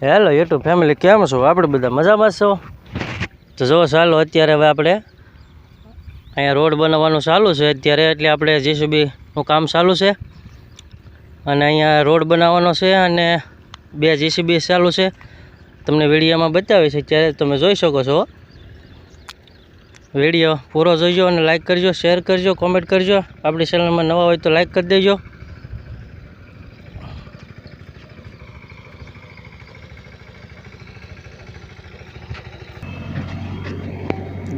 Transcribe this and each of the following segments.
Hello YouTube family કેમ છો? આપણે બધા મજામાં છો? તો જો ચાલો, અત્યારે હવે આપણે અહીંયા રોડ બનાવવાનું ચાલુ છે અત્યારે, એટલે આપણે જીસીબીનું કામ ચાલુ છે. અને અહીંયા રોડ બનાવવાનો છે અને બે જીસીબી ચાલુ છે. તમને વિડીયોમાં બતાવે છે ત્યારે તમે જોઈ શકો છો. વીડિયો પૂરો જોઈજો અને લાઇક કરજો શેર કરજો કોમેન્ટ કરજો. આપણી ચેનલમાં નવા હોય તો લાઇક કરી દેજો.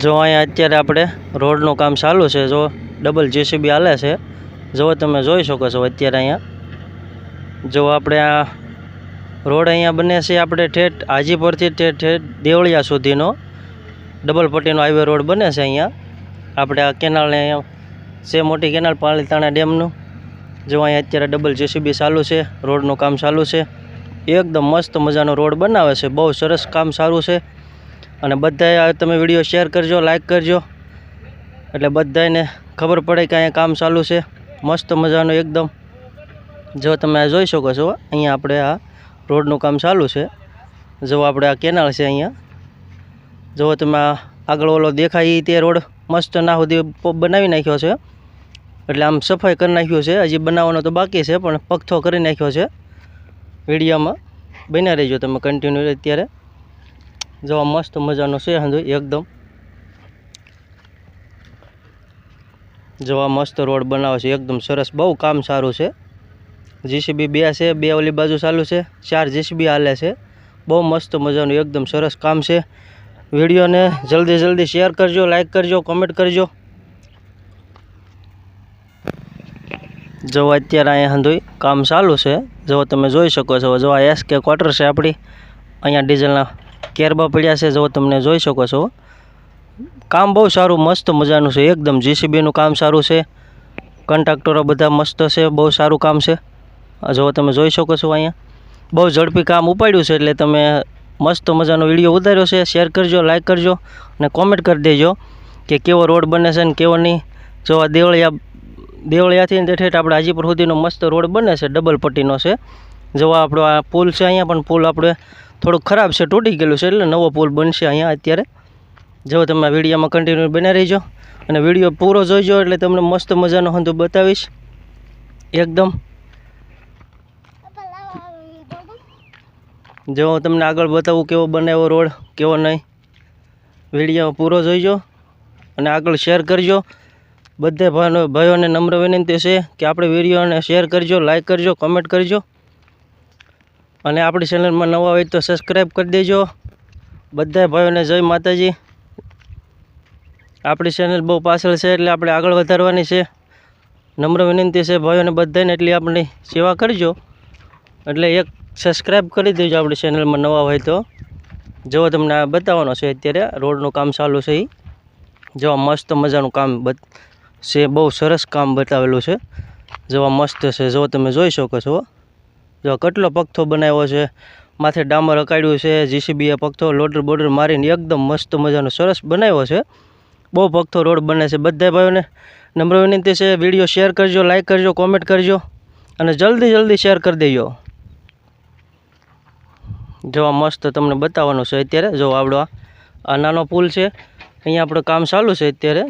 જો અહીંયા અત્યારે આપણે રોડનું કામ ચાલુ છે, જો ડબલ જેસીબી હાલે છે. જો તમે જોઈ શકો છો અત્યારે અહીંયા. જો આપણે આ રોડ અહીંયા બને છે, આપણે ઠેઠ હાજીપુરથી ઠેઠ ઠેઠ દેવળિયા સુધીનો ડબલ પટ્ટીનો હાઈવે રોડ બને છે અહીંયા. આપણે આ કેનાલને અહીંયા છે, મોટી કેનાલ પાલીતાણા ડેમનું. જો અહીંયા અત્યારે ડબલ જેસીબી ચાલુ છે, રોડનું કામ ચાલુ છે. એકદમ મસ્ત મજાનો રોડ બનાવે છે, બહુ સરસ કામ સારું છે. અને બધાએ તમે વીડિયો શેર કરજો લાઈક કરજો. એટલે બધાને ખબર પડે કે અહીંયા કામ ચાલુ છે. મસ્ત મજાનું એકદમ. જો તમે જોઈ શકો છો, અહીંયા આપણે આ રોડનું કામ ચાલુ છે. જો આપણે આ કેનાલ છે અહીંયા. જો તમે આગળ ઓલો દેખાય તે રોડ મસ્ત ના સુધી બનાવી નાખ્યો છે. એટલે આમ સફાઈ કરી નાખ્યું છે. હજી બનાવવાનો તો બાકી છે, પણ પગથો કરી નાખ્યો છે. વિડીયોમાં બન્યા રહેજો તમે કન્ટિન્યુ અત્યારે. જો આ મસ્ત મજાનો છે હંધુ એકદમ. જોવા મસ્ત રોડ બનાવે છે, એકદમ સરસ, બહુ કામ સારું છે. જીસીબી બે છે, બે ઓલી બાજુ ચાલુ છે, ચાર જીસીબી હાલે છે. બહુ મસ્ત મજાનું, એકદમ સરસ કામ છે. વિડીયોને જલ્દી જલ્દી શેર કરજો લાઇક કરજો, કોમેન્ટ કરજો. જો અત્યારે અહીંયા હંધોઈ કામ ચાલુ છે. જો તમે જોઈ શકો છો, જો આ એસ કે ક્વાર્ટર છે આપણી. અહીંયા ડીઝલના કેરબા પડ્યા છે, જો તમને જોઈ શકો છો. કામ બહુ સારું, મસ્ત મજાનું છે, એકદમ જીસીબીનું કામ સારું છે. કન્ટ્રાક્ટરો બધા મસ્ત છે, બહુ સારું કામ છે. જો તમે જોઈ શકો છો અહીંયા. બહુ ઝડપી કામ ઉપાડ્યું છે, એટલે તમે મસ્ત મજાનો વીડિયો ઉતાર્યો છે. શેર કરજો લાઇક કરજો, અને કોમેન્ટ કરી દેજો કે કેવો રોડ બને છે ને કેવો નહીં. જો આ દેવળિયા, દેવળિયાથી ઠેઠ આપણે હાજીપુર સુધીનો મસ્ત રોડ બને છે ડબલ પટ્ટીનો છે. જો આપણો આ પુલ છે અહીંયા, પણ પુલ આપણે થોડુંક ખરાબ છે, તૂટી ગયેલું છે, એટલે નવો પુલ બનશે અહીંયા અત્યારે. જો તમે આ વિડીયોમાં કન્ટિન્યુ બના રહીજો અને વીડિયો પૂરો જોઈજો એટલે તમને મસ્ત મજાનો હંધુ બતાવીશ. એકદમ. જો હું તમને આગળ બતાવું કેવો બનાવ્યો રોડ, કેવો નહીં. વીડિયો પૂરો જોઈજો અને આગળ શેર કરજો. બધે ભાઈઓને નમ્ર વિનંતી છે કે આપણે વિડીયોને શેર કરજો લાઇક કરજો કમેન્ટ કરજો. અને આપણી ચેનલમાં નવા હોય તો સબસ્ક્રાઈબ કરી દેજો. બધા ભાઈઓને જય માતાજી. આપણી ચેનલ બહુ પાછળ છે એટલે આપણે આગળ વધારવાની છે. નમ્ર વિનંતી છે ભાઈઓને બધાને એટલી આપણી સેવા કરજો. એટલે એક સબસ્ક્રાઈબ કરી દેજો આપણી ચેનલમાં નવા હોય તો. જો તમને આ બતાવવાનો છે અત્યારે રોડનું કામ ચાલુ છે એ જો મસ્ત મજાનું કામ છે, બહુ સરસ કામ બતાવેલું છે. જોવા મસ્ત છે જો તમે જોઈ શકો છો. જો કેટલો પગથો બનાવ્યો છે? માથે ડામર અકાડ્યું છે જીસીબીએ પગથો લોડર બોર્ડર મારીને એકદમ મસ્ત મજાનો સરસ બનાવ્યો છે. બહુ પગથો રોડ બને છે બધા ભાઈઓને. નમ્ર વિનંતી છે, વીડિયો શેર કરજો લાઇક કરજો કોમેન્ટ કરજો અને જલ્દી જલ્દી શેર કરી દેજો. જો આ મસ્ત તમને બતાવવાનું છે અત્યારે, જો આપણો આ નાનો પુલ છે, અહીંયા આપણું કામ ચાલુ છે અત્યારે.